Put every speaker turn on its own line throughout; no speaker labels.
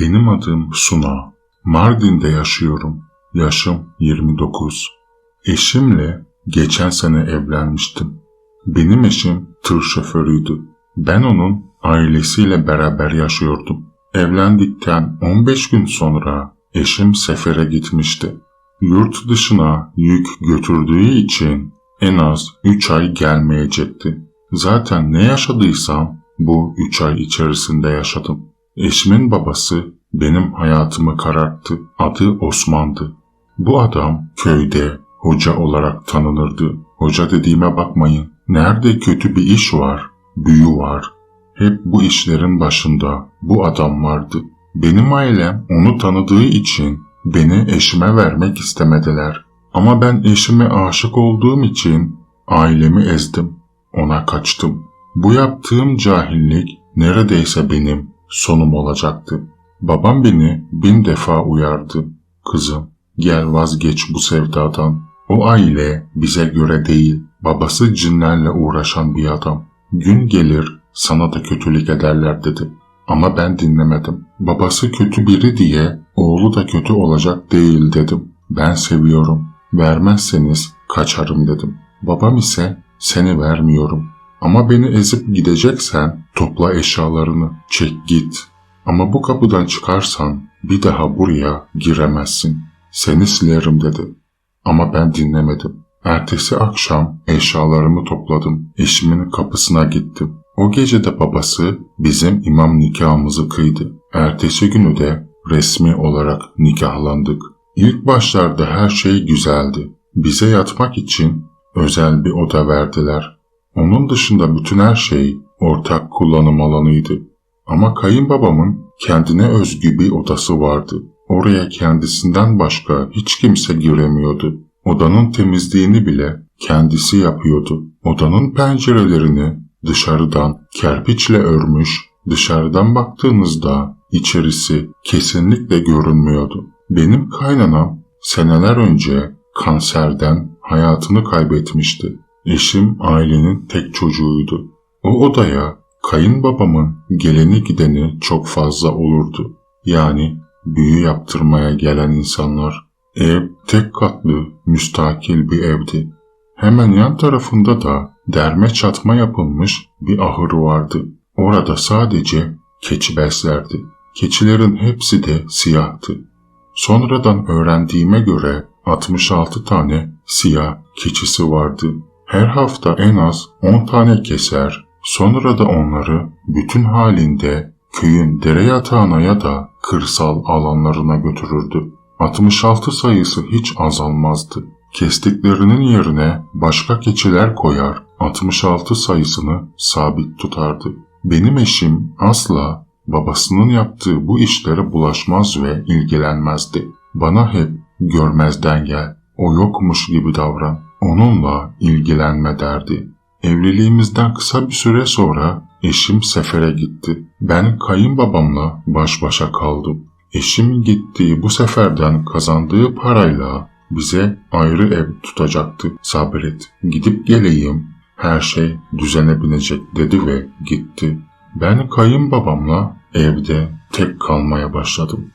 Benim adım Suna. Mardin'de yaşıyorum. Yaşım 29. Eşimle geçen sene evlenmiştim. Benim eşim tır şoförüydü. Ben onun ailesiyle beraber yaşıyordum. Evlendikten 15 gün sonra eşim sefere gitmişti. Yurt dışına yük götürdüğü için en az 3 ay gelmeyecekti. Zaten ne yaşadıysam bu 3 ay içerisinde yaşadım. Eşimin babası benim hayatımı kararttı. Adı Osman'dı. Bu adam köyde hoca olarak tanınırdı. Hoca dediğime bakmayın. Nerede kötü bir iş var, büyü var. Hep bu işlerin başında bu adam vardı. Benim ailem onu tanıdığı için beni eşime vermek istemediler. Ama ben eşime aşık olduğum için ailemi ezdim. Ona kaçtım. Bu yaptığım cahillik neredeyse benim sonum olacaktı. Babam beni bin defa uyardı. Kızım gel vazgeç bu sevdadan. O aile bize göre değil. Babası cinlerle uğraşan bir adam. Gün gelir sana da kötülük ederler dedi. Ama ben dinlemedim. Babası kötü biri diye oğlu da kötü olacak değil dedim. Ben seviyorum. Vermezseniz kaçarım dedim. Babam ise seni vermiyorum. Ama beni ezip gideceksen topla eşyalarını, çek git. Ama bu kapıdan çıkarsan bir daha buraya giremezsin. Seni silerim dedi. Ama ben dinlemedim. Ertesi akşam eşyalarımı topladım. Eşimin kapısına gittim. O gece de babası bizim imam nikahımızı kıydı. Ertesi günü de resmi olarak nikahlandık. İlk başlarda her şey güzeldi. Bize yatmak için özel bir oda verdiler. Onun dışında bütün her şey ortak kullanım alanıydı. Ama kayınbabamın kendine özgü bir odası vardı. Oraya kendisinden başka hiç kimse giremiyordu. Odanın temizliğini bile kendisi yapıyordu. Odanın pencerelerini dışarıdan kerpiçle örmüş, dışarıdan baktığınızda içerisi kesinlikle görünmüyordu. Benim kaynanam seneler önce kanserden hayatını kaybetmişti. Eşim ailenin tek çocuğuydu. O odaya kayınbabamın geleni gideni çok fazla olurdu. Yani büyü yaptırmaya gelen insanlar. Ev tek katlı, müstakil bir evdi. Hemen yan tarafında da derme çatma yapılmış bir ahır vardı. Orada sadece keçi beslerdi. Keçilerin hepsi de siyahtı. Sonradan öğrendiğime göre 66 tane siyah keçisi vardı. Her hafta en az 10 tane keser, sonra da onları bütün halinde köyün dere yatağına ya da kırsal alanlarına götürürdü. 66 sayısı hiç azalmazdı. Kestiklerinin yerine başka keçiler koyar, 66 sayısını sabit tutardı. Benim eşim asla babasının yaptığı bu işlere bulaşmaz ve ilgilenmezdi. Bana hep görmezden gel, o yokmuş gibi davran, onunla ilgilenme derdi. Evliliğimizden kısa bir süre sonra eşim sefere gitti. Ben kayınbabamla baş başa kaldım. Eşim gittiği bu seferden kazandığı parayla bize ayrı ev tutacaktı. Sabret, gidip geleyim, her şey düzene binecek dedi ve gitti. Ben kayınbabamla evde tek kalmaya başladım.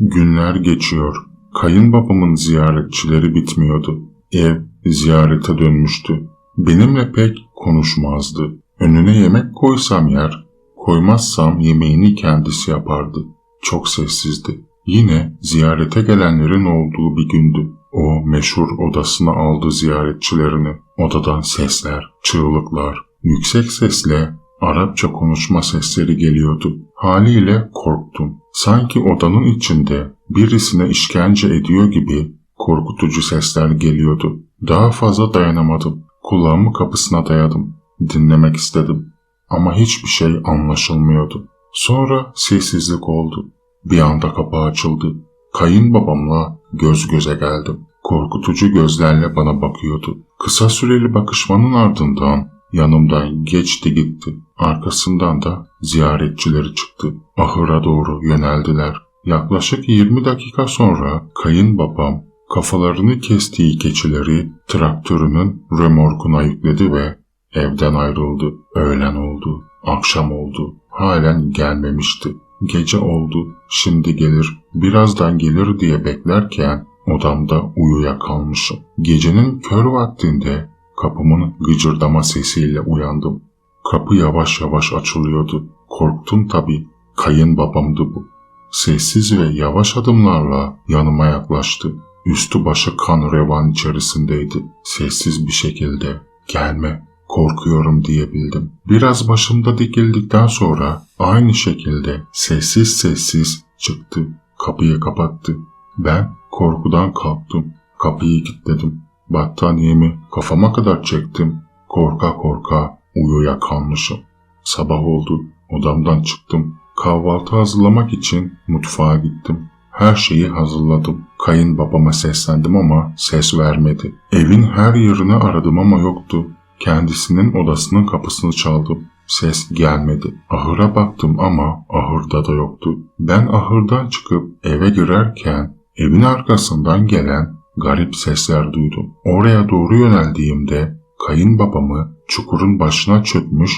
Günler geçiyor. Kayınbabamın ziyaretçileri bitmiyordu. Ev ziyarete dönmüştü. Benimle pek konuşmazdı. Önüne yemek koysam yer, koymazsam yemeğini kendisi yapardı. Çok sessizdi. Yine ziyarete gelenlerin olduğu bir gündü. O meşhur odasına aldı ziyaretçilerini. Odadan sesler, çığlıklar, yüksek sesle Arapça konuşma sesleri geliyordu. Haliyle korktum. Sanki odanın içinde birisine işkence ediyor gibi korkutucu sesler geliyordu. Daha fazla dayanamadım. Kulağımı kapısına dayadım. Dinlemek istedim. Ama hiçbir şey anlaşılmıyordu. Sonra sessizlik oldu. Bir anda kapı açıldı. Kayınbabamla göz göze geldim. Korkutucu gözlerle bana bakıyordu. Kısa süreli bakışmanın ardından yanımdan geçti gitti. Arkasından da ziyaretçileri çıktı. Ahıra doğru yöneldiler. Yaklaşık 20 dakika sonra kayınbabam kafalarını kestiği keçileri traktörünün remorkuna yükledi ve evden ayrıldı. Öğlen oldu, akşam oldu. Halen gelmemişti. Gece oldu, şimdi gelir, birazdan gelir diye beklerken odamda uyuyakalmışım. Gecenin kör vaktinde kapımın gıcırdama sesiyle uyandım. Kapı yavaş yavaş açılıyordu. Korktum tabii. Kayınbabamdı bu. Sessiz ve yavaş adımlarla yanıma yaklaştı. Üstü başı kan revan içerisindeydi. Sessiz bir şekilde gelme korkuyorum diyebildim. Biraz başımda dikildikten sonra aynı şekilde sessiz sessiz çıktı. Kapıyı kapattı. Ben korkudan kalktım. Kapıyı kilitledim. Battaniyemi kafama kadar çektim. Korka korka uyuya kalmışım. Sabah oldu. Odamdan çıktım. Kahvaltı hazırlamak için mutfağa gittim. Her şeyi hazırladım. Kayınbabama seslendim ama ses vermedi. Evin her yerini aradım ama yoktu. Kendisinin odasının kapısını çaldım. Ses gelmedi. Ahıra baktım ama ahırda da yoktu. Ben ahırdan çıkıp eve girerken evin arkasından gelen garip sesler duydum. Oraya doğru yöneldiğimde kayınbabamı çukurun başına çökmüş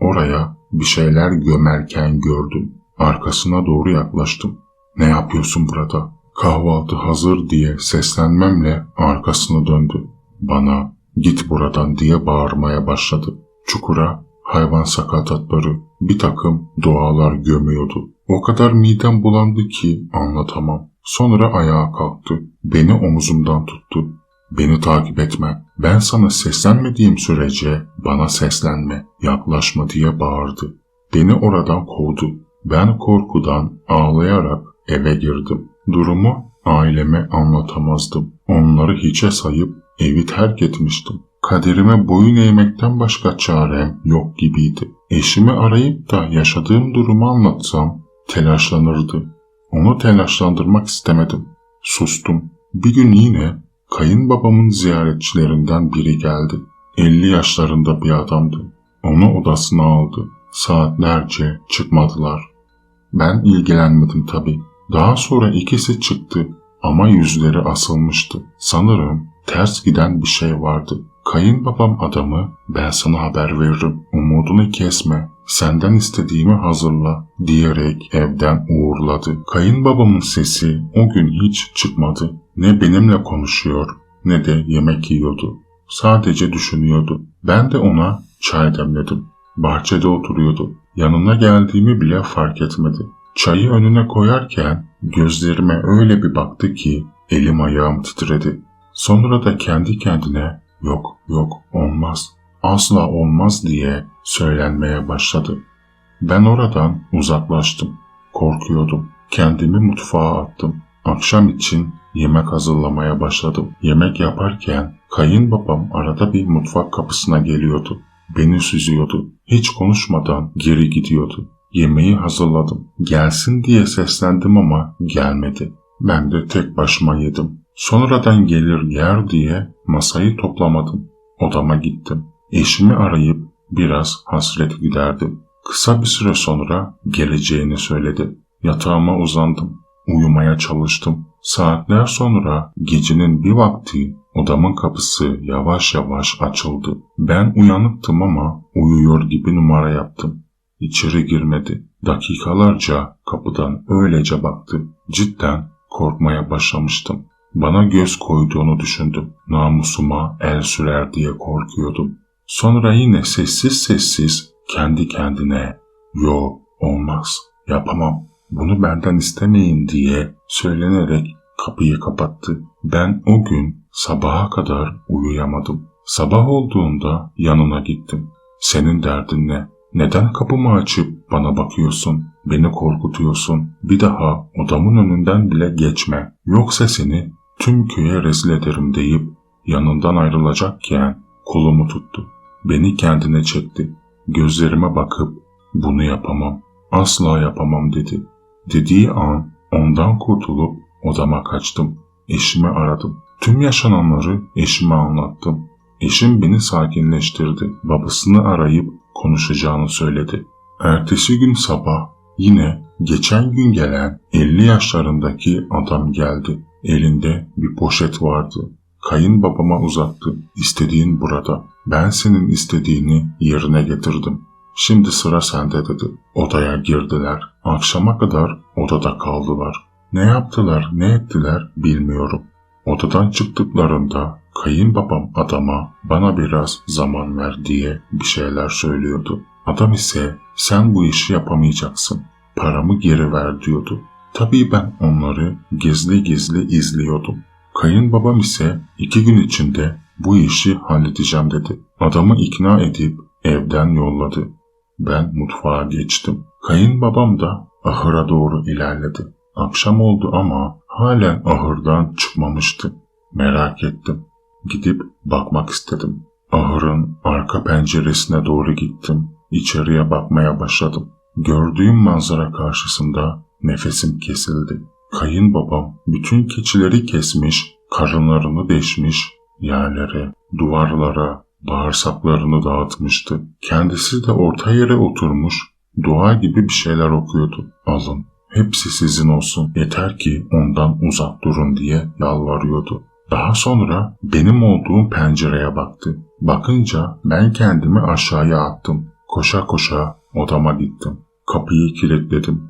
oraya bir şeyler gömerken gördüm. Arkasına doğru yaklaştım. Ne yapıyorsun burada? Kahvaltı hazır diye seslenmemle arkasını döndü. Bana git buradan diye bağırmaya başladı. Çukura hayvan sakatatları bir takım dualar gömüyordu. O kadar midem bulandı ki anlatamam. Sonra ayağa kalktı. Beni omuzumdan tuttu. Beni takip etme. Ben sana seslenmediğim sürece bana seslenme, yaklaşma diye bağırdı. Beni oradan kovdu. Ben korkudan ağlayarak eve girdim. Durumu aileme anlatamazdım. Onları hiçe sayıp evi terk etmiştim. Kaderime boyun eğmekten başka çarem yok gibiydi. Eşimi arayıp da yaşadığım durumu anlatsam telaşlanırdı. Onu telaşlandırmak istemedim. Sustum. Bir gün yine kayınbabamın ziyaretçilerinden biri geldi. 50 yaşlarında bir adamdı. Onu odasına aldı. Saatlerce çıkmadılar. Ben ilgilenmedim tabii. Daha sonra ikisi çıktı ama yüzleri asılmıştı. Sanırım ters giden bir şey vardı. Kayınbabam adamı ben sana haber veririm umudunu kesme senden istediğimi hazırla diyerek evden uğurladı. Kayınbabamın sesi o gün hiç çıkmadı. Ne benimle konuşuyor ne de yemek yiyordu. Sadece düşünüyordu. Ben de ona çay demledim. Bahçede oturuyordu. Yanına geldiğimi bile fark etmedi. Çayı önüne koyarken gözlerime öyle bir baktı ki elim ayağım titredi. Sonra da kendi kendine yok yok olmaz asla olmaz diye söylenmeye başladı. Ben oradan uzaklaştım. Korkuyordum. Kendimi mutfağa attım. Akşam için yemek hazırlamaya başladım. Yemek yaparken kayınbabam arada bir mutfak kapısına geliyordu. Beni süzüyordu. Hiç konuşmadan geri gidiyordu. Yemeği hazırladım. Gelsin diye seslendim ama gelmedi. Ben de tek başıma yedim. Sonradan gelir yer diye masayı toplamadım. Odama gittim. Eşimi arayıp biraz hasret giderdim. Kısa bir süre sonra geleceğini söyledi. Yatağıma uzandım. Uyumaya çalıştım. Saatler sonra gecenin bir vakti odamın kapısı yavaş yavaş açıldı. Ben uyanıktım ama uyuyor gibi numara yaptım. İçeri girmedi. Dakikalarca kapıdan öylece baktı. Cidden korkmaya başlamıştım. Bana göz koyduğunu düşündüm. Namusuma el sürer diye korkuyordum. Sonra yine sessiz sessiz kendi kendine ''Yo olmaz, yapamam, bunu benden istemeyin'' diye söylenerek kapıyı kapattı. Ben o gün sabaha kadar uyuyamadım. Sabah olduğunda yanına gittim. ''Senin derdin ne? Neden kapımı açıp bana bakıyorsun? Beni korkutuyorsun. Bir daha odamın önünden bile geçme. Yoksa seni tüm köye rezil ederim.'' deyip yanından ayrılacakken kolumu tuttu. Beni kendine çekti. Gözlerime bakıp bunu yapamam, asla yapamam dedi. Dediği an ondan kurtulup odama kaçtım. Eşimi aradım. Tüm yaşananları eşime anlattım. Eşim beni sakinleştirdi. Babasını arayıp konuşacağını söyledi. Ertesi gün sabah yine geçen gün gelen 50 yaşlarındaki adam geldi. Elinde bir poşet vardı. Kayınbabama uzattı. İstediğin burada. Ben senin istediğini yerine getirdim. Şimdi sıra sende dedi. Odaya girdiler. Akşama kadar odada kaldılar. Ne yaptılar, ne ettiler bilmiyorum. Odadan çıktıklarında kayınbabam adama bana biraz zaman ver diye bir şeyler söylüyordu. Adam ise sen bu işi yapamayacaksın. Paramı geri ver diyordu. Tabii ben onları gizli gizli izliyordum. Kayınbabam ise iki gün içinde bu işi halledeceğim dedi. Adamı ikna edip evden yolladı. Ben mutfağa geçtim. Kayınbabam da ahıra doğru ilerledi. Akşam oldu ama halen ahırdan çıkmamıştı. Merak ettim. Gidip bakmak istedim. Ahırın arka penceresine doğru gittim. İçeriye bakmaya başladım. Gördüğüm manzara karşısında nefesim kesildi. Kayınbabam bütün keçileri kesmiş, karınlarını deşmiş, yerlere, duvarlara, bağırsaklarını dağıtmıştı. Kendisi de orta yere oturmuş, dua gibi bir şeyler okuyordu. Alın, hepsi sizin olsun, yeter ki ondan uzak durun diye yalvarıyordu. Daha sonra benim olduğum pencereye baktı. Bakınca ben kendimi aşağıya attım. Koşa koşa odama gittim. Kapıyı kilitledim.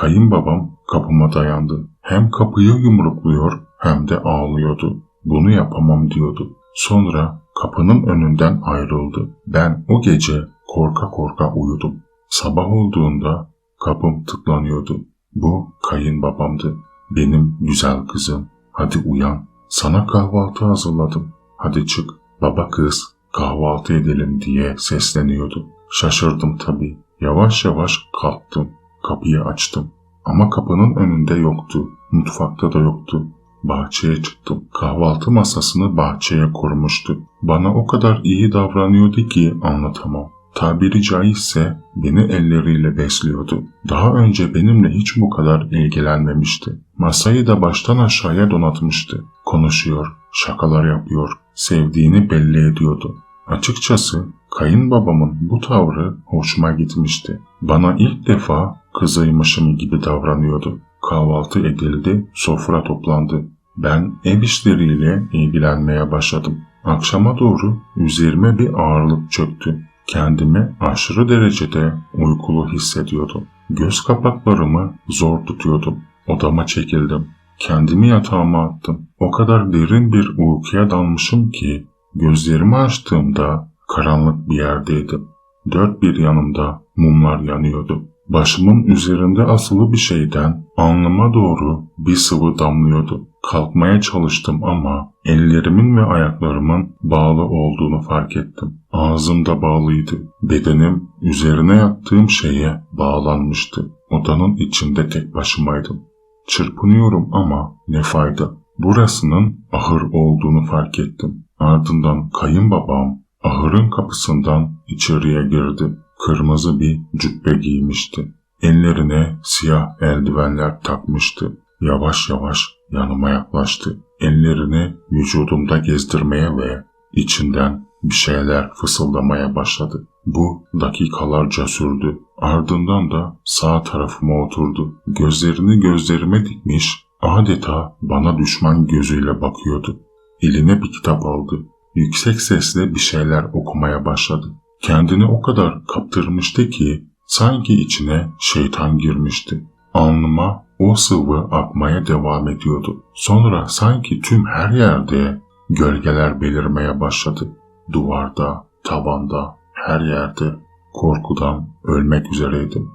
Kayınbabam kapıma dayandı. Hem kapıyı yumrukluyor hem de ağlıyordu. Bunu yapamam diyordu. Sonra kapının önünden ayrıldı. Ben o gece korka korka uyudum. Sabah olduğunda kapım tıklanıyordu. Bu kayınbabamdı. Benim güzel kızım. Hadi uyan. Sana kahvaltı hazırladım. Hadi çık. Baba kız kahvaltı edelim diye sesleniyordu. Şaşırdım tabii. Yavaş yavaş kalktım. Kapıyı açtım. Ama kapının önünde yoktu. Mutfakta da yoktu. Bahçeye çıktım. Kahvaltı masasını bahçeye kurmuştu. Bana o kadar iyi davranıyordu ki anlatamam. Tabiri caizse beni elleriyle besliyordu. Daha önce benimle hiç bu kadar ilgilenmemişti. Masayı da baştan aşağıya donatmıştı. Konuşuyor, şakalar yapıyor, sevdiğini belli ediyordu. Açıkçası kayınbabamın bu tavrı hoşuma gitmişti. Bana ilk defa kızıymışım gibi davranıyordu. Kahvaltı edildi, sofra toplandı. Ben ev işleriyle ilgilenmeye başladım. Akşama doğru üzerime bir ağırlık çöktü. Kendimi aşırı derecede uykulu hissediyordum. Göz kapaklarımı zor tutuyordum. Odama çekildim. Kendimi yatağıma attım. O kadar derin bir uykuya dalmışım ki gözlerimi açtığımda karanlık bir yerdeydim. Dört bir yanımda mumlar yanıyordu. Başımın üzerinde asılı bir şeyden alnıma doğru bir sıvı damlıyordu. Kalkmaya çalıştım ama ellerimin ve ayaklarımın bağlı olduğunu fark ettim. Ağzım da bağlıydı. Bedenim üzerine yattığım şeye bağlanmıştı. Odanın içinde tek başımaydım. Çırpınıyorum ama ne fayda. Burasının ahır olduğunu fark ettim. Ardından kayınbabam ahırın kapısından içeriye girdi. Kırmızı bir cübbe giymişti. Ellerine siyah eldivenler takmıştı. Yavaş yavaş yanıma yaklaştı. Ellerini vücudumda gezdirmeye ve içinden bir şeyler fısıldamaya başladı. Bu dakikalarca sürdü. Ardından da sağ tarafıma oturdu. Gözlerini gözlerime dikmiş, adeta bana düşman gözüyle bakıyordu. Eline bir kitap aldı. Yüksek sesle bir şeyler okumaya başladı. Kendini o kadar kaptırmıştı ki sanki içine şeytan girmişti. Alnıma o sıvı akmaya devam ediyordu. Sonra sanki tüm her yerde gölgeler belirmeye başladı. Duvarda, tavanda, her yerde korkudan ölmek üzereydim.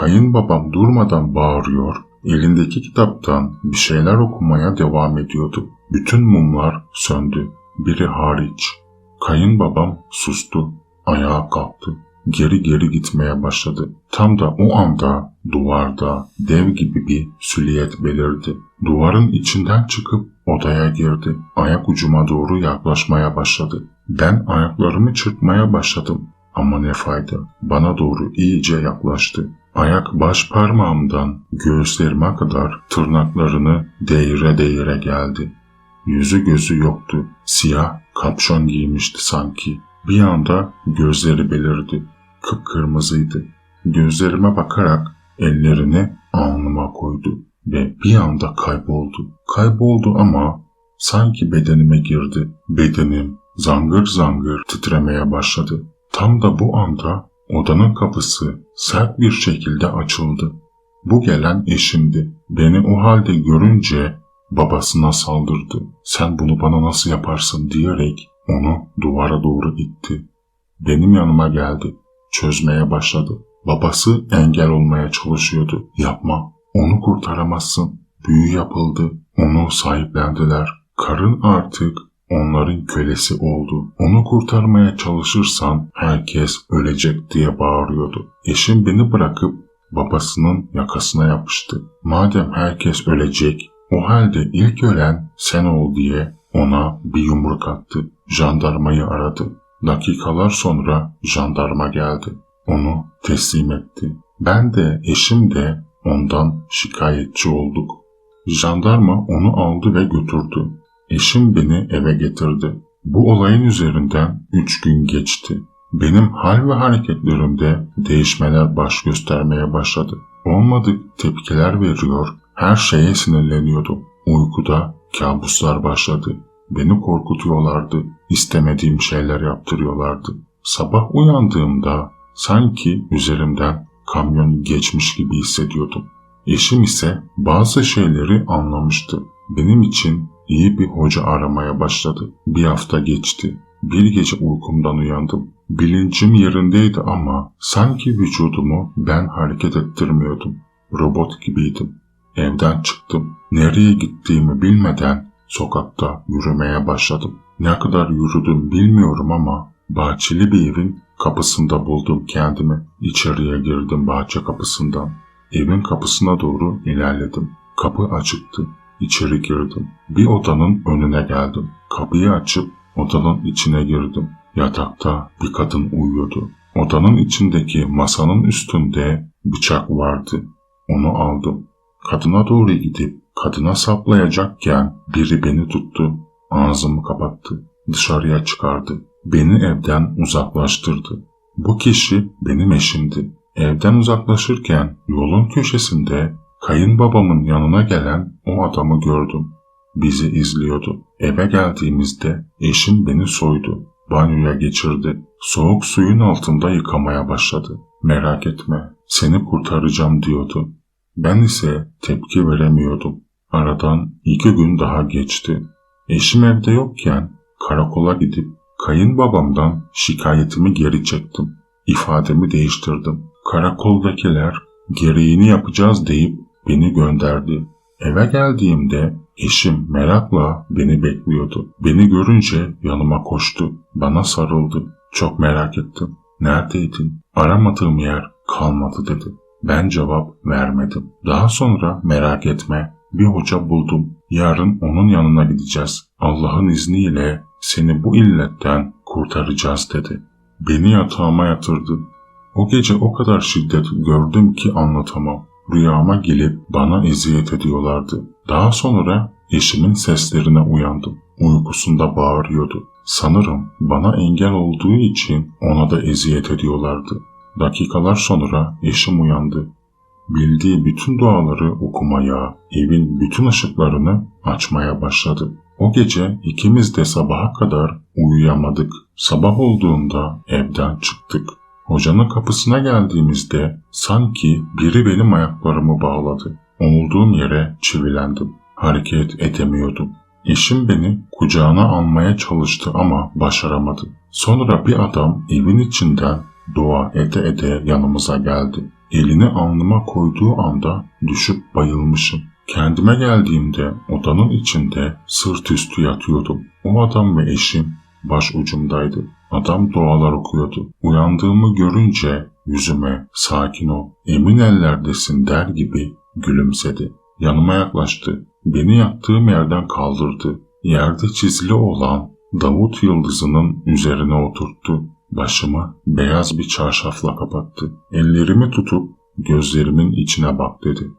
Kayınbabam durmadan bağırıyor, elindeki kitaptan bir şeyler okumaya devam ediyordu. Bütün mumlar söndü, biri hariç. Kayınbabam sustu, ayağa kalktı geri geri gitmeye başladı. Tam da o anda duvarda dev gibi bir süliyet belirdi. Duvarın içinden çıkıp odaya girdi. Ayak ucuma doğru yaklaşmaya başladı. Ben ayaklarımı çırpmaya başladım. Ama ne fayda. Bana doğru iyice yaklaştı. Ayak baş parmağımdan göğüslerime kadar tırnaklarını değire değire geldi. Yüzü gözü yoktu. Siyah kapşon giymişti sanki. Bir anda gözleri belirdi kıpkırmızıydı. Gözlerime bakarak ellerini alnıma koydu ve bir anda kayboldu. Kayboldu ama sanki bedenime girdi. Bedenim zangır zangır titremeye başladı. Tam da bu anda Odanın kapısı sert bir şekilde açıldı. Bu gelen eşimdi. Beni o halde görünce babasına saldırdı. Sen bunu bana nasıl yaparsın diyerek onu duvara doğru itti. Benim yanıma geldi. Çözmeye başladı. Babası engel olmaya çalışıyordu. Yapma, onu kurtaramazsın. Büyü yapıldı, onu sahiplendiler. Karın artık onların kölesi oldu. Onu kurtarmaya çalışırsan herkes ölecek diye bağırıyordu. Eşim beni bırakıp babasının yakasına yapıştı. Madem herkes ölecek, o halde ilk ölen sen ol diye ona bir yumruk attı. Jandarmayı aradı. Dakikalar sonra jandarma geldi. Onu teslim etti. Ben de eşim de ondan şikayetçi olduk. Jandarma onu aldı ve götürdü. Eşim beni eve getirdi. Bu olayın üzerinden üç gün geçti. Benim hal ve hareketlerimde değişmeler baş göstermeye başladı. Olmadık tepkiler veriyor, her şeye sinirleniyordum. Uykuda kabuslar başladı. Beni korkutuyorlardı, istemediğim şeyler yaptırıyorlardı. Sabah uyandığımda sanki üzerimden kamyon geçmiş gibi hissediyordum. Eşim ise bazı şeyleri anlamıştı. Benim için iyi bir hoca aramaya başladı. Bir hafta geçti. Bir gece uykumdan uyandım. Bilincim yerindeydi ama sanki vücudumu ben hareket ettirmiyordum. Robot gibiydim. Evden çıktım. Nereye gittiğimi bilmeden sokakta yürümeye başladım. Ne kadar yürüdüm bilmiyorum ama bahçeli bir evin kapısında buldum kendimi. İçeriye girdim bahçe kapısından. Evin kapısına doğru ilerledim. Kapı açıktı. İçeri girdim. Bir odanın önüne geldim. Kapıyı açıp odanın içine girdim. Yatakta bir kadın uyuyordu. Odanın içindeki masanın üstünde bıçak vardı. Onu aldım. Kadına doğru gidip kadına saplayacakken biri beni tuttu. Ağzımı kapattı. Dışarıya çıkardı. Beni evden uzaklaştırdı. Bu kişi benim eşimdi. Evden uzaklaşırken yolun köşesinde Kayınbabamın yanına gelen o adamı gördüm. Bizi izliyordu. Eve geldiğimizde eşim beni soydu. Banyoya geçirdi. Soğuk suyun altında yıkamaya başladı. Merak etme, seni kurtaracağım diyordu. Ben ise tepki veremiyordum. Aradan iki gün daha geçti. Eşim evde yokken karakola gidip kayınbabamdan şikayetimi geri çektim. İfademi değiştirdim. Karakoldakiler gereğini yapacağız deyip beni gönderdi. Eve geldiğimde eşim merakla beni bekliyordu. Beni görünce yanıma koştu. Bana sarıldı. Çok merak ettim. Neredeydin? Aramadığım yer kalmadı dedi. Ben cevap vermedim. Daha sonra merak etme bir hoca buldum. Yarın onun yanına gideceğiz. Allah'ın izniyle seni bu illetten kurtaracağız dedi. Beni yatağıma yatırdı. O gece o kadar şiddet gördüm ki anlatamam. Rüyama gelip bana eziyet ediyorlardı. Daha sonra eşimin seslerine uyandım. Uykusunda bağırıyordu. Sanırım bana engel olduğu için ona da eziyet ediyorlardı. Dakikalar sonra eşim uyandı. Bildiği bütün duaları okumaya, evin bütün ışıklarını açmaya başladı. O gece ikimiz de sabaha kadar uyuyamadık. Sabah olduğunda evden çıktık. Hocanın kapısına geldiğimizde sanki biri benim ayaklarımı bağladı. Olduğum yere çivilendim. Hareket edemiyordum. Eşim beni kucağına almaya çalıştı ama başaramadı. Sonra bir adam evin içinden dua ede ede yanımıza geldi. Elini alnıma koyduğu anda düşüp bayılmışım. Kendime geldiğimde odanın içinde sırt üstü yatıyordum. O adam ve eşim baş ucumdaydı. Adam dualar okuyordu. Uyandığımı görünce yüzüme sakin ol, emin ellerdesin der gibi gülümsedi. Yanıma yaklaştı. Beni yattığım yerden kaldırdı. Yerde çizili olan Davut yıldızının üzerine oturttu. Başımı beyaz bir çarşafla kapattı. Ellerimi tutup gözlerimin içine bak dedi.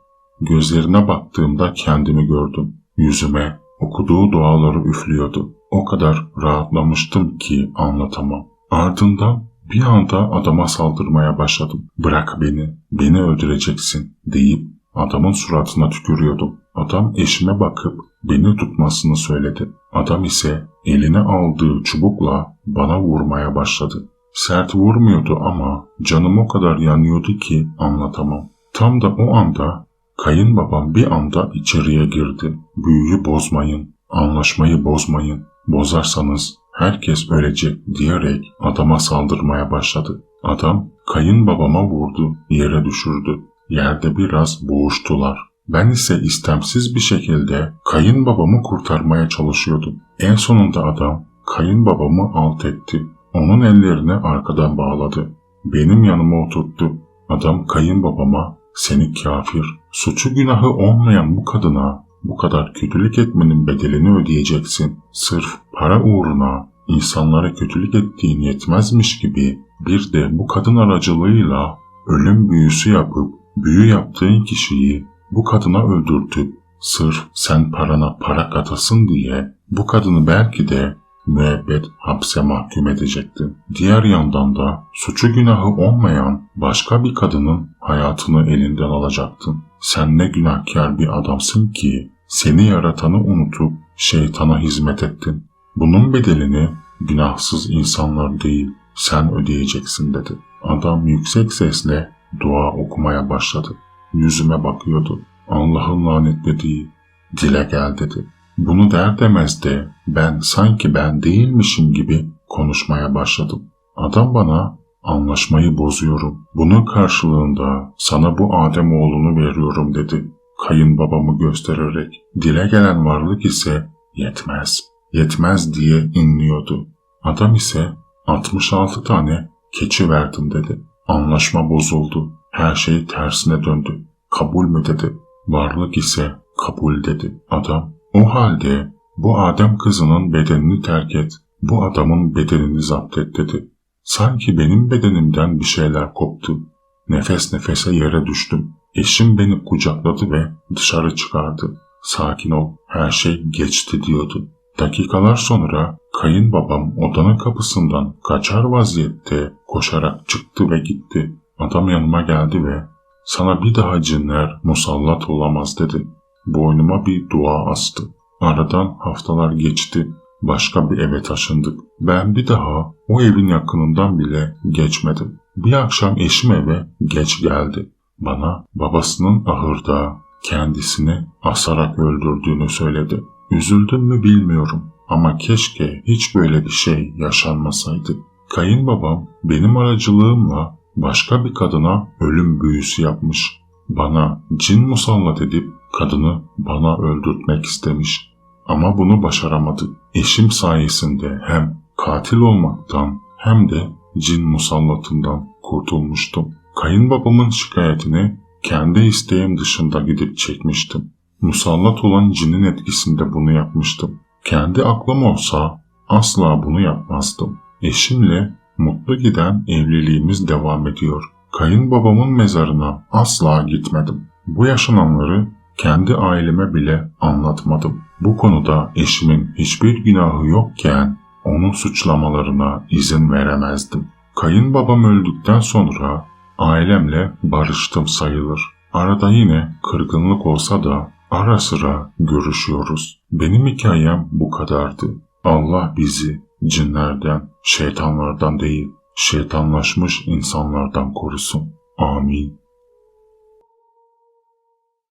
Gözlerine baktığımda kendimi gördüm. Yüzüme okuduğu duaları üflüyordu. O kadar rahatlamıştım ki anlatamam. Ardından bir anda adama saldırmaya başladım. Bırak beni, beni öldüreceksin deyip adamın suratına tükürüyordum. Adam eşime bakıp beni tutmasını söyledi. Adam ise eline aldığı çubukla bana vurmaya başladı. Sert vurmuyordu ama canım o kadar yanıyordu ki anlatamam. Tam da o anda kayınbabam bir anda içeriye girdi. Büyüyü bozmayın, anlaşmayı bozmayın. Bozarsanız herkes ölecek diyerek adama saldırmaya başladı. Adam kayınbabama vurdu, yere düşürdü. Yerde biraz boğuştular. Ben ise istemsiz bir şekilde kayınbabamı kurtarmaya çalışıyordum. En sonunda adam kayınbabamı alt etti. Onun ellerini arkadan bağladı. Benim yanıma oturttu. Adam kayınbabama seni kafir, suçu günahı olmayan bu kadına bu kadar kötülük etmenin bedelini ödeyeceksin. Sırf para uğruna insanlara kötülük ettiğin yetmezmiş gibi bir de bu kadın aracılığıyla ölüm büyüsü yapıp büyü yaptığın kişiyi bu kadına öldürtüp sırf sen parana para katasın diye bu kadını belki de müebbet hapse mahkum edecektin. Diğer yandan da suçu günahı olmayan başka bir kadının hayatını elinden alacaktın. Sen ne günahkar bir adamsın ki seni yaratanı unutup şeytana hizmet ettin. Bunun bedelini günahsız insanlar değil sen ödeyeceksin dedi. Adam yüksek sesle dua okumaya başladı. Yüzüme bakıyordu. Allah'ın lanetlediği dile gel dedi. Bunu der demez de ben sanki ben değilmişim gibi konuşmaya başladım. Adam bana anlaşmayı bozuyorum. Bunun karşılığında sana bu Adem oğlunu veriyorum dedi. Kayınbabamı göstererek dile gelen varlık ise yetmez, yetmez diye inliyordu. Adam ise 66 tane keçi verdim dedi. Anlaşma bozuldu. Her şey tersine döndü. Kabul mü dedi. Varlık ise kabul dedi. Adam o halde bu Adem kızının bedenini terk et. Bu adamın bedenini zapt et dedi. Sanki benim bedenimden bir şeyler koptu. Nefes nefese yere düştüm. Eşim beni kucakladı ve dışarı çıkardı. Sakin ol, her şey geçti diyordu. Dakikalar sonra kayınbabam odanın kapısından kaçar vaziyette koşarak çıktı ve gitti. Adam yanıma geldi ve sana bir daha cinler musallat olamaz dedi. Boynuma bir dua astı. Aradan haftalar geçti. Başka bir eve taşındık. Ben bir daha o evin yakınından bile geçmedim. Bir akşam eşim eve geç geldi. Bana babasının ahırda kendisini asarak öldürdüğünü söyledi. Üzüldüm mü bilmiyorum ama keşke hiç böyle bir şey yaşanmasaydı. Kayınbabam benim aracılığımla başka bir kadına ölüm büyüsü yapmış. Bana cin musallat edip kadını bana öldürtmek istemiş. Ama bunu başaramadı. Eşim sayesinde hem katil olmaktan hem de cin musallatından kurtulmuştum. Kayınbabamın şikayetini kendi isteğim dışında gidip çekmiştim. Musallat olan cinin etkisinde bunu yapmıştım. Kendi aklım olsa asla bunu yapmazdım. Eşimle mutlu giden evliliğimiz devam ediyor. Kayınbabamın mezarına asla gitmedim. Bu yaşananları kendi aileme bile anlatmadım. Bu konuda eşimin hiçbir günahı yokken onu suçlamalarına izin veremezdim. Kayınbabam öldükten sonra ailemle barıştım sayılır. Arada yine kırgınlık olsa da ara sıra görüşüyoruz. Benim hikayem bu kadardı. Allah bizi cinlerden, şeytanlardan değil, şeytanlaşmış insanlardan korusun. Amin.